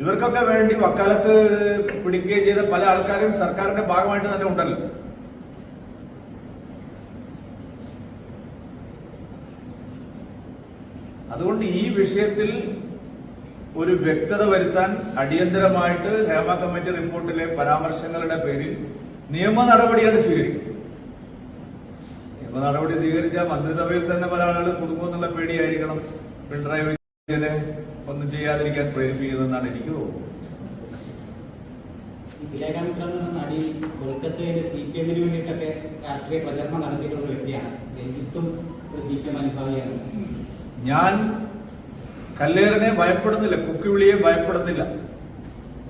ഇവർക്കൊക്കെ വേണ്ടി വക്കാലത്ത് പിടിക്കുകയും ചെയ്ത പല ആൾക്കാരും സർക്കാരിന്റെ ഭാഗമായിട്ട് തന്നെ ഉണ്ടല്ലോ. അതുകൊണ്ട് ഈ വിഷയത്തിൽ ഒരു വ്യക്തത വരുത്താൻ അടിയന്തരമായിട്ട് ഹേമ കമ്മിറ്റി റിപ്പോർട്ടിലെ പരാമർശങ്ങളുടെ പേരിൽ നിയമ നടപടിയാണ് സ്വീകരിക്കും. നിയമ നടപടി സ്വീകരിച്ചാൽ മന്ത്രിസഭയിൽ തന്നെ പല ആളുകൾ കുടുങ്ങുമെന്നുള്ള പേടിയായിരിക്കണം പിണറായി വിജയനെ ഒന്നും ചെയ്യാതിരിക്കാൻ പ്രേരിപ്പിക്കുന്നതെന്നാണ് എനിക്ക് തോന്നുന്നത്. നടി കൊൽക്കത്തയിലെ സി പി എമ്മിന് വേണ്ടിയിട്ടൊക്കെ രാഷ്ട്രീയ പ്രചരണം നടത്തിയിട്ടുള്ള വ്യക്തിയാണ്. രഞ്ജിത്തും ഒരു സി പി എം അനുഭാവിയാണ്. ഞാൻ കല്ലേറിനെ ഭയപ്പെടുന്നില്ല കുക്കിവിളിയെ ഭയപ്പെടുന്നില്ല.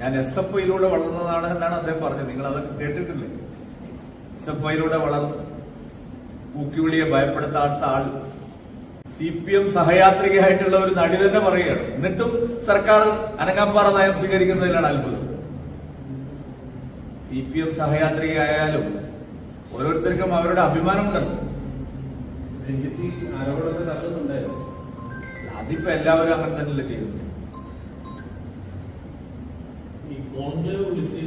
ഞാൻ എസ് എഫ് ഐയിലൂടെ വളർന്നതാണ് എന്നാണ് അദ്ദേഹം പറഞ്ഞത്. നിങ്ങൾ അതൊക്കെ കേട്ടിട്ടില്ലേ? എസ് എഫ് ഐയിലൂടെ വളർന്നു കുക്കിവിളിയെ ഭയപ്പെടുത്താത്ത ആൾ സി പി എം സഹയാത്രികയായിട്ടുള്ള ഒരു നടി തന്നെ പറയുകയാണ്. എന്നിട്ടും സർക്കാർ അനങ്ങാപ്പാറ നയം സ്വീകരിക്കുന്നതിലാണ് അത്ഭുതം. സി പി എം സഹയാത്രികയായാലും ഓരോരുത്തർക്കും അവരുടെ അഭിമാനം ഉണ്ടല്ലോ രഞ്ജിത്ത് ആരോപണമൊക്കെ ആരോപണത്തെ തള്ളുന്നുണ്ടായിരുന്നു അതിപ്പോ എല്ലാവരും അങ്ങനെ തന്നെയല്ലേ ചെയ്യുന്നത്. ഈ കോൺക്ലേവ് വിളിച്ച്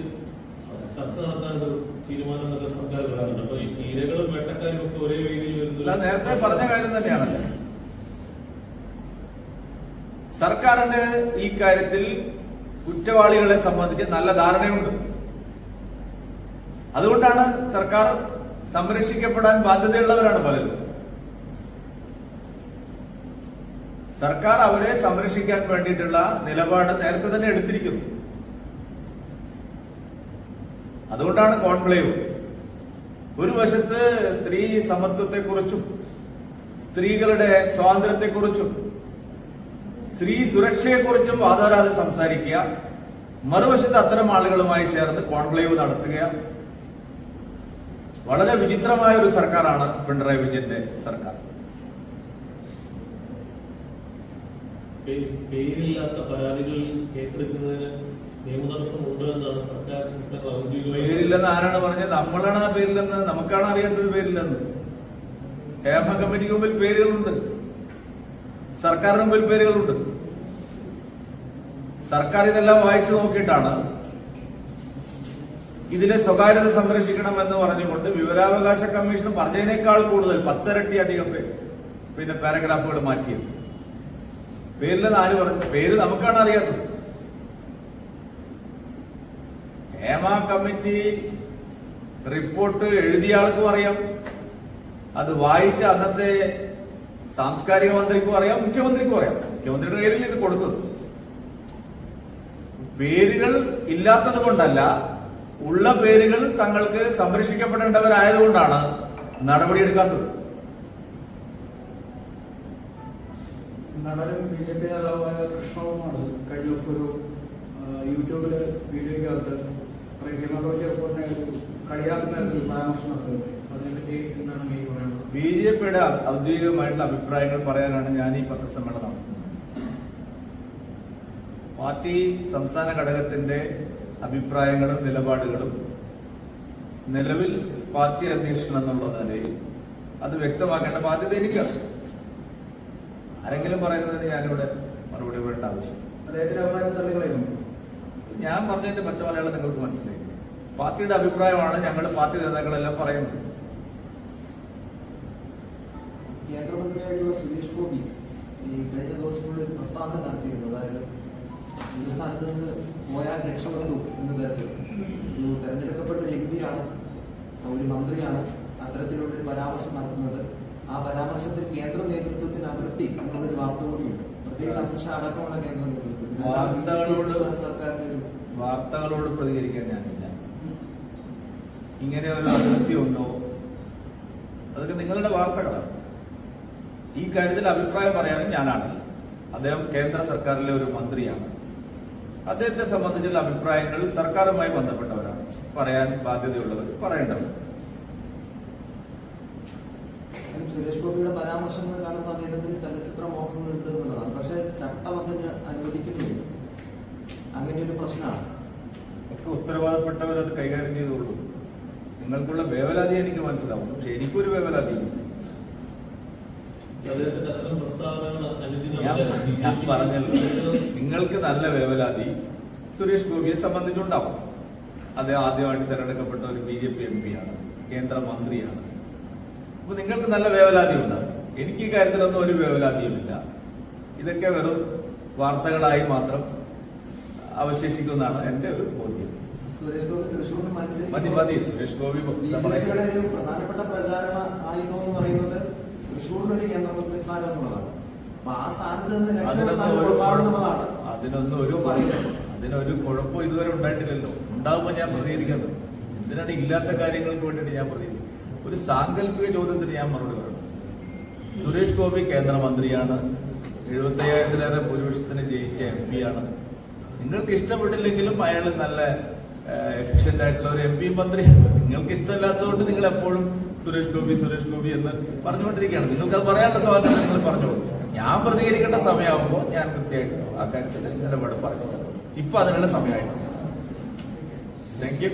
ചർച്ച നടത്താനൊരു തീരുമാനം സർക്കാർ വരാറുണ്ട് അപ്പൊ ഈ ഇരകളും വേട്ടക്കാരും ഒക്കെ ഒരേ വേദിയിൽ വരുന്നില്ല നേരത്തെ പറഞ്ഞ കാര്യം തന്നെയാണല്ലോ. സർക്കാരിന് ഈ കാര്യത്തിൽ കുറ്റവാളികളെ സംബന്ധിച്ച് നല്ല ധാരണയുണ്ട്. അതുകൊണ്ടാണ് സർക്കാർ സംരക്ഷിക്കപ്പെടാൻ ബാധ്യതയുള്ളവരാണ് പലരും. സർക്കാർ അവരെ സംരക്ഷിക്കാൻ വേണ്ടിയിട്ടുള്ള നിലപാട് നേരത്തെ തന്നെ എടുത്തിരിക്കുന്നു. അതുകൊണ്ടാണ് കോൺക്ലേവ് ഒരു വശത്ത് സ്ത്രീ സമത്വത്തെക്കുറിച്ചും സ്ത്രീകളുടെ സ്വാതന്ത്ര്യത്തെക്കുറിച്ചും സ്ത്രീ സുരക്ഷയെക്കുറിച്ചും വാദോരാതെ സംസാരിക്കുക. മറുവശത്ത് അത്തരം ആളുകളുമായി ചേർന്ന് കോൺക്ലേവ് നടത്തുക. വളരെ വിചിത്രമായ ഒരു സർക്കാരാണ് പിണറായി വിജയന്റെ സർക്കാർ. പേരില്ലാത്ത പരാതികളിൽ കേസെടുക്കുന്നതിന് നിയമതടസ്സം ഉണ്ട് എന്നാണ് സർക്കാർ പേരില്ലെന്ന് ആരാണ് പറഞ്ഞത്? നമ്മളാണ് ആ പേരില്ലെന്ന്. നമുക്കാണ് അറിയാത്തത് പേരില്ലെന്ന്. ഹേമ കമ്മിറ്റിക്ക് മുമ്പിൽ പേരുകളുണ്ട്. സർക്കാരിന് മുമ്പിൽ പേരുകളുണ്ട് സർക്കാർ ഇതെല്ലാം വായിച്ചു നോക്കിയിട്ടാണ് ഇതിനെ സ്വകാര്യത സംരക്ഷിക്കണം എന്ന് പറഞ്ഞുകൊണ്ട് വിവരാവകാശ കമ്മീഷൻ പറഞ്ഞതിനേക്കാൾ കൂടുതൽ പത്തിരട്ടി അധികം പേര് പിന്നെ പാരഗ്രാഫുകൾ മാറ്റിയത്. പേരില്ലെന്ന് ആര് പറഞ്ഞു? പേര് നമുക്കാണ് അറിയാത്തത്. ഹേമ കമ്മിറ്റി റിപ്പോർട്ട് എഴുതിയ ആൾക്കും അറിയാം. അത് വായിച്ച അന്നത്തെ സാംസ്കാരിക മന്ത്രിക്കും അറിയാം മുഖ്യമന്ത്രിക്കും അറിയാം. മുഖ്യമന്ത്രിയുടെ കയ്യിൽ ഇത് കൊടുത്തത്? പേരുകൾ ഇല്ലാത്തത് കൊണ്ടല്ല ഉള്ള പേരുകൾ തങ്ങൾക്ക് സംരക്ഷിക്കപ്പെടേണ്ടവരായതുകൊണ്ടാണ് നടപടിയെടുക്കാത്തത് നടനും ബി ജെ പി നേതാവായ കൃഷ്ണകുമാർ കഴിഞ്ഞ ദിവസം ഒരു യൂട്യൂബിൽ വീഡിയോയ്ക്കകത്ത് ഹേമകോട്ടി റിപ്പോർട്ടിനെ കഴിയാത്ത പരാമർശം നടത്തുന്നത് പറയുന്നത് ബി ജെ പിയുടെ ഔദ്യോഗികമായിട്ടുള്ള അഭിപ്രായങ്ങൾ പറയാനാണ് ഞാൻ ഈ പത്രസമ്മേളനം നടത്തുന്നത്. പാർട്ടി സംസ്ഥാന ഘടകത്തിന്റെ അഭിപ്രായങ്ങളും നിലപാടുകളും നിലവിൽ പാർട്ടി അധ്യക്ഷൻ എന്നുള്ള നിലയിൽ അത് വ്യക്തമാക്കേണ്ട ബാധ്യത എനിക്കാണ്. ആരെങ്കിലും പറയുന്നതിന് ഞാനിവിടെ മറുപടി വേണ്ട ആവശ്യം ഞാൻ പറഞ്ഞതിന്റെ പച്ചമലയാളം നിങ്ങൾക്ക് മനസ്സിലായി. പാർട്ടിയുടെ അഭിപ്രായമാണ് ഞങ്ങൾ പാർട്ടി നേതാക്കളെല്ലാം പറയുന്നത്. കേന്ദ്രമന്ത്രിയായിട്ടുള്ള സുരേഷ് ഗോപി ഈ കഴിഞ്ഞ ദിവസങ്ങളിൽ ഒരു പ്രസ്താവന നടത്തിയിരുന്നു. അതായത് ഹിന്ദുസ്ഥാനത്ത് സ്ഥാനത്ത് നിന്ന് പോയാൽ രക്ഷപ്പെട്ടു എന്ന തരത്തിൽ. ഒരു തെരഞ്ഞെടുക്കപ്പെട്ട ഒരു എം പിയാണ് ഒരു മന്ത്രിയാണ് അത്തരത്തിലുള്ളൊരു പരാമർശം നടത്തുന്നത്. ആ പരാമർശത്തിൽ കേന്ദ്ര നേതൃത്വത്തിന് അതിർത്തി എന്നുള്ളൊരു വാർത്ത കൂടിയുണ്ട്. പ്രത്യേകിച്ച് അമിത്ഷാ അടക്കമുള്ള കേന്ദ്ര നേതൃത്വത്തിന്. സർക്കാരിന്റെ വാർത്തകളോട് പ്രതികരിക്കാൻ ഞാനില്ല. ഇങ്ങനെ ഒരു അതിർത്തി ഉണ്ടോ? അതൊക്കെ നിങ്ങളുടെ വാർത്തകളാണ്. ഈ കാര്യത്തിൽ അഭിപ്രായം പറയാനും ഞാനാണ്. അദ്ദേഹം കേന്ദ്ര സർക്കാരിലെ ഒരു മന്ത്രിയാണ്. അദ്ദേഹത്തെ സംബന്ധിച്ചുള്ള അഭിപ്രായങ്ങൾ സർക്കാരുമായി ബന്ധപ്പെട്ടവരാണ്. പറയാൻ ബാധ്യതയുള്ളവർ പറയേണ്ടത്. സുരേഷ് ഗോപിയുടെ പരാമർശങ്ങൾ കാണുമ്പോൾ അദ്ദേഹത്തിന് ചലച്ചിത്ര മോഹങ്ങളുണ്ട് എന്നുള്ളതാണ്. പക്ഷെ ചട്ടം അതിന് അനുവദിക്കുന്നില്ല. അങ്ങനെ ഒരു പ്രശ്നമാണ്. ഒക്കെ ഉത്തരവാദപ്പെട്ടവരത് കൈകാര്യം ചെയ്തോളൂ. നിങ്ങൾക്കുള്ള വേവലാതി എനിക്ക് മനസ്സിലാവും. പക്ഷെ എനിക്കൊരു വേവലാതി ഞാൻ പറഞ്ഞല്ലോ. നിങ്ങൾക്ക് നല്ല വേവലാതി സുരേഷ് ഗോപിയെ സംബന്ധിച്ചുണ്ടാവും. അദ്ദേഹം ആദ്യമായിട്ട് തിരഞ്ഞെടുക്കപ്പെട്ട ഒരു ബി ജെ പി എം പിയാണ് കേന്ദ്രമന്ത്രിയാണ്. അപ്പൊ നിങ്ങൾക്ക് നല്ല വേവലാതി ഉണ്ടാവും എനിക്ക് ഈ കാര്യത്തിലൊന്നും ഒരു വേവലാതിയുമില്ല ഇതൊക്കെ വെറും വാർത്തകളായി മാത്രം അവശേഷിക്കുന്നതാണ് എന്റെ ഒരു ബോധ്യം. സുരേഷ് ഗോപി തൃശ്ശൂരിന് മതി മതി. സുരേഷ് ഗോപി പ്രധാനപ്പെട്ട പ്രചാരണ ആയുധം എന്ന് പറയുന്നത് തൃശ്ശൂരിലൊരു കേന്ദ്രമന്ത്രി സ്ഥാനം എന്നുള്ളതാണ്. അപ്പൊ ആ സ്ഥാനത്ത് നിന്ന് രക്ഷപ്പെടുന്നതാണ് അതിനൊന്നും ഒരു അതിനൊരു കുഴപ്പം ഇതുവരെ ഉണ്ടായിട്ടില്ലല്ലോ. ഉണ്ടാവുമ്പോൾ ഞാൻ പ്രതികരിക്കുന്നത് എന്തിനാണ് ഇല്ലാത്ത കാര്യങ്ങൾക്ക് വേണ്ടിയിട്ട് ഞാൻ പ്രതികരിക്കുന്നത് ഒരു സാങ്കല്പിക ചോദ്യത്തിന് ഞാൻ മറുപടി പറയണം. സുരേഷ് ഗോപി കേന്ദ്രമന്ത്രിയാണ്. എഴുപത്തി അയ്യായിരത്തിലേറെ ഭൂരിപക്ഷത്തിന് ജയിച്ച എം പി ആണ്. നിങ്ങൾക്ക് ഇഷ്ടപ്പെട്ടില്ലെങ്കിലും അയാൾ നല്ല എഫിഷ്യന്റ് ആയിട്ടുള്ള ഒരു എം പി മന്ത്രിയാണ്. നിങ്ങൾക്ക് ഇഷ്ടമില്ലാത്തതുകൊണ്ട് നിങ്ങൾ എപ്പോഴും സുരേഷ് ഗോപി സുരേഷ് ഗോപി എന്ന് പറഞ്ഞുകൊണ്ടിരിക്കുകയാണ്. നിങ്ങൾക്ക് അത് പറയാനുള്ള സ്വാതന്ത്ര്യം നിങ്ങൾ പറഞ്ഞോളൂ. ഞാൻ പ്രതികരിക്കേണ്ട സമയമാകുമ്പോൾ ഞാൻ കൃത്യമായിട്ട് ആ കാര്യത്തിൽ നിലപാട് പറഞ്ഞു ഇപ്പൊ അതിനുള്ള സമയമായിട്ടുണ്ട്. Thank you